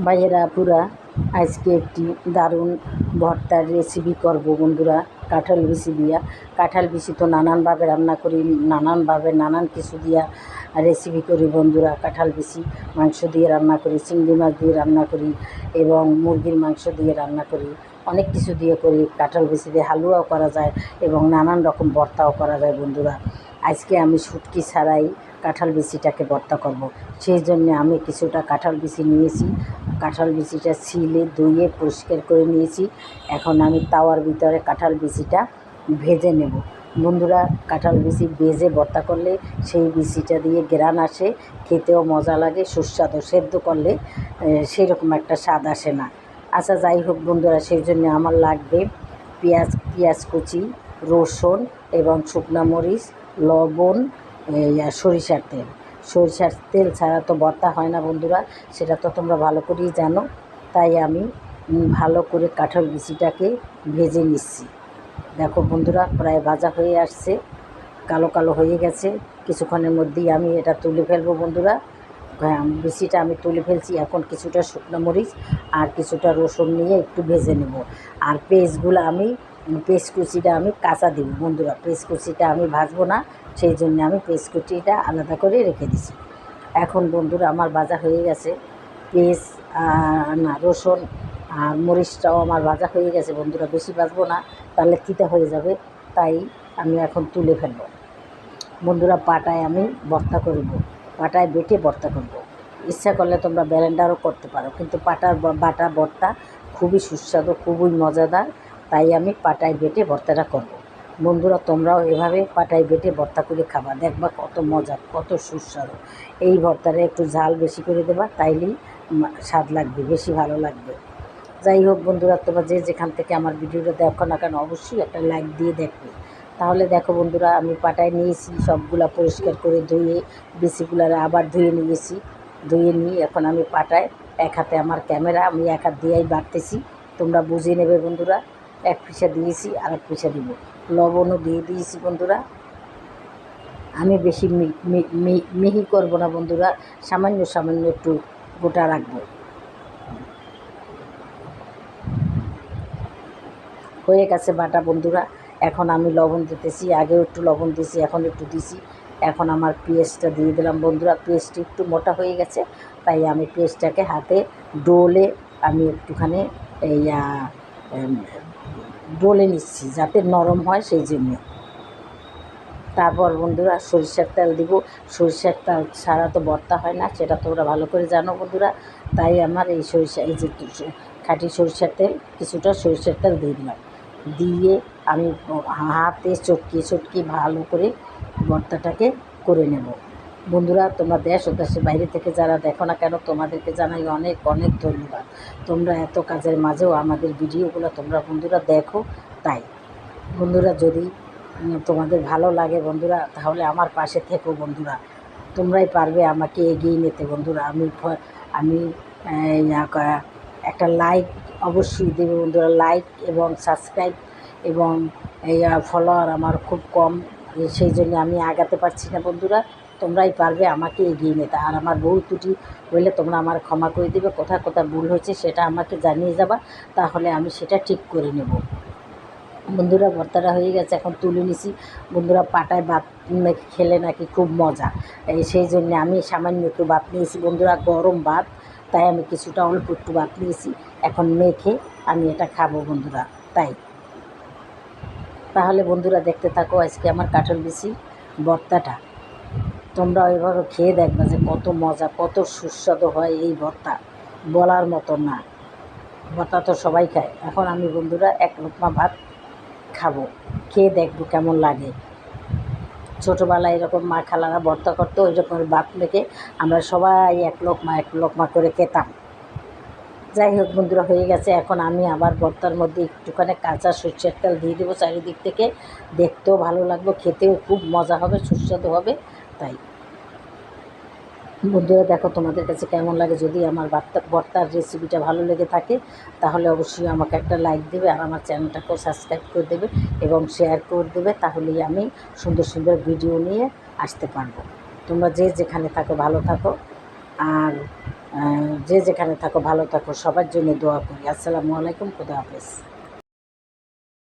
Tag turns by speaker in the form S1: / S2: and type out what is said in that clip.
S1: ভাইয়েরা পুরা আজকে একটি দারুণ ভর্তার রেসিপি করব বন্ধুরা। কাঁঠাল বিচি দিয়া। কাঁঠাল বিচি তো নানানভাবে রান্না করি, নানানভাবে নানান কিছু দিয়া রেসিপি করি বন্ধুরা। কাঁঠাল বিচি মাংস দিয়ে রান্না করি, চিংড়ি মাছ দিয়ে রান্না করি এবং মুরগির মাংস দিয়ে রান্না করি। অনেক কিছু দিয়ে করি। কাঁঠাল বিচি দিয়ে হালুয়াও করা যায় এবং নানান রকম ভর্তাও করা যায় বন্ধুরা। আজকে আমি শুটকি ছাড়াই কাঁঠাল বিচিটাকে ভর্তা করব। সেই জন্য আমি কিছুটা কাঁঠাল বিচি নিয়েছি। কাঁঠাল বিচিটা ছিলে, ধুয়ে, পরিষ্কার করে নিয়েছি। এখন আমি তাওয়ার ভিতরে কাঁঠাল বিচিটা ভেজে নেব। বন্ধুরা, কাঁঠাল বিচি ভেজে ভর্তা করলে সেই বিচিটা দিয়ে গ্রান আসে, খেতেও মজা লাগে, সুস্বাদু, সেদ্ধ করলে সেই রকম একটা স্বাদ আসে না। আচ্ছা যাই হোক বন্ধুরা, সেই জন্য আমার লাগবে পেঁয়াজ পেঁয়াজ কুচি, রসুন এবং শুকনা মরিচ, লবণ সরিষার তেল। সরিষার তেল ছাড়া তো ভর্তা হয় না বন্ধুরা, সেটা তো তোমরা ভালো করেই জানো। তাই আমি ভালো করে কাঁঠাল বিচিটাকে ভেজে নিচ্ছি। দেখো বন্ধুরা, প্রায় ভাজা হয়ে আসছে, কালো কালো হয়ে গেছে। কিছুক্ষণের মধ্যেই আমি এটা তুলে ফেলব বন্ধুরা। হ্যাঁ বিচিটা আমি তুলে ফেলছি, এখন কিছুটা শুকনো মরিচ আর কিছুটা রসুন নিয়ে একটু ভেজে নেব। আর পেস্টগুলো আমি পেস্ট কুচিটা আমি কাঁচা দিব বন্ধুরা। পেস্ট কুচিটা আমি ভাজবো না সেই জন্য আমি পেস্ট কুচিটা আলাদা করে রেখে দিছি এখন বন্ধুরা আমার ভাজা হয়ে গেছে। পেস্ট না, রসুন আর মরিচটাও আমার ভাজা হয়ে গেছে। বন্ধুরা বেশি ভাজবো না, তাহলে তিতা হয়ে যাবে। তাই আমি এখন তুলে ফেলব। বন্ধুরা পাটায় আমি ভর্তা করব। পাটায় বেটে ভর্তা করব। ইচ্ছা করলে তোমরা ব্যালেন্ডারও করতে পারো, কিন্তু পাটার বাটা ভর্তা খুবই সুস্বাদু, খুবই মজাদার। তাই আমি পাটায় বেটে ভর্তাটা করব। বন্ধুরা, তোমরাও এভাবে পাটায় বেটে ভর্তা করে খাবা। দেখবা কত মজা, কত সুস্বাদু। এই ভর্তাটা একটু ঝাল বেশি করে দেবা, তাইলেই স্বাদ লাগবে, বেশি ভালো লাগবে। যাই হোক বন্ধুরা, তোমরা যে যেখান থেকে আমার ভিডিওটা দেখো না কেন, অবশ্যই একটা লাইক দিয়ে দেখবে। তাহলে দেখো বন্ধুরা, আমি পাটায় নিয়েছি, সবগুলা পরিষ্কার করে ধুয়ে বেশিগুলার আবার ধুয়ে নিয়েছি। ধুয়ে নিয়ে এখন আমি পাটায় এক হাতে আমার ক্যামেরা, আমি এক হাত দিয়েই বাড়তেছি। তোমরা বুঝে নেবে বন্ধুরা, এক পিসা দিয়েছি আর এক পিসা দিব। লবণও দিয়ে দিয়েছি বন্ধুরা। আমি বেশি মিহি করব না বন্ধুরা, সামান্য সামান্য একটু গোটা রাখব। হয়ে গেছে বাটা বন্ধুরা, এখন আমি লবণ দিতেছি, আগেও একটু লবণ দিয়েছি, এখন একটু দিছি এখন আমার পেঁয়াজটা দিয়ে দিলাম বন্ধুরা পেঁয়াজটা একটু মোটা হয়ে গেছে, তাই আমি পেঁয়াজটাকে হাতে ডোলে আমি একটুখানি এই ডলে নিচ্ছি, যাতে নরম হয় সেই জন্য। তারপর বন্ধুরা, সরিষার তেল দিব। সরিষার তেল ছাড়া তো ভর্তা হয় না, সেটা তোমরা ভালো করে জানো বন্ধুরা। তাই আমার এই সরিষা, এই যে খাঁটি সরিষার তেল, কিছুটা সরিষার তেল দিয়ে দিলাম। দিয়ে আমি হাতে চটকিয়ে চটকিয়ে ভালো করে ভর্তাটাকে করে নেব। বন্ধুরা, তোমরা দেশ ও দেশের বাইরে থেকে যারা দেখো না কেন, তোমাদেরকে জানাই অনেক অনেক ধন্যবাদ। তোমরা এত কাজের মাঝেও আমাদের ভিডিওগুলো তোমরা বন্ধুরা দেখো, তাই। বন্ধুরা, যদি তোমাদের ভালো লাগে বন্ধুরা, তাহলে আমার পাশে থেকো বন্ধুরা। তোমরাই পারবে আমাকে এগিয়ে নিতে বন্ধুরা। আমি আমি একটা লাইক অবশ্যই দেবে বন্ধুরা। লাইক এবং সাবস্ক্রাইব এবং ফলোয়ার আমার খুব কম। সেই জন্য আমি আগাতে পারছি না, বন্ধুরা। তোমরাই পারবে আমাকে এগিয়ে নিতে। আর আমার বহু ত্রুটি হইলে তোমরা আমার ক্ষমা করে দেবে। কোথায় কোথায় ভুল হয়েছে সেটা আমাকে জানিয়ে যাবা। তাহলে আমি সেটা ঠিক করে নেব। বন্ধুরা, ভর্তাটা হয়ে গেছে। এখন তুলে নিছি। বন্ধুরা, পাটায় ভাত খেলে নাকি খুব মজা। এই সেই জন্য আমি সামান্য একটু ভাত নিয়েছি। বন্ধুরা, গরম ভাত, তাই আমি কিছুটা অল্প একটু ভাত নিয়েছি। এখন মেখে আমি এটা খাব, বন্ধুরা। তাই। তাহলে বন্ধুরা দেখতে থাকো, আজকে আমার কাঁঠাল বিচি ভর্তাটা। তোমরা ওইভাবে খেয়ে দেখবে যে কত মজা, কত সুস্বাদু হয় এই ভর্তা। বলার মতো না। ভর্তা তো সবাই খায়। এখন আমি বন্ধুরা এক লোকমা ভাত খাব। খেয়ে দেখব কেমন লাগে। ছোটোবেলায় এরকম মা খালারা ভর্তা করতো, ওই রকম ভাত মেখে আমরা সবাই এক লোকমা এক লোকমা করে খেতাম। যাই হোক বন্ধুরা, হয়ে গেছে। এখন আমি আবার ভর্তার মধ্যে একটুখানি কাঁচা সর্ষের তেল দিয়ে দেবো চারিদিক থেকে। দেখতেও ভালো লাগবে, খেতেও খুব মজা হবে, সুস্বাদু হবে। তাই। বন্ধুরা, দেখো তোমাদের কাছে কেমন লাগে। যদি আমার ভর্তা ভর্তার রেসিপিটা ভালো লেগে থাকে, তাহলে অবশ্যই আমাকে একটা লাইক দেবে আর আমার চ্যানেলটাকেও সাবস্ক্রাইব করে দেবে এবং শেয়ার করে দেবে। তাহলেই আমি সুন্দর সুন্দর ভিডিও নিয়ে আসতে পারব। তোমরা যে যেখানে থাকো, ভালো থাকো। আর যে যেখানে থাকো ভালো থাকো সবার জন্য দোয়া করি। আসসালামু আলাইকুম খুদা হাফেজ।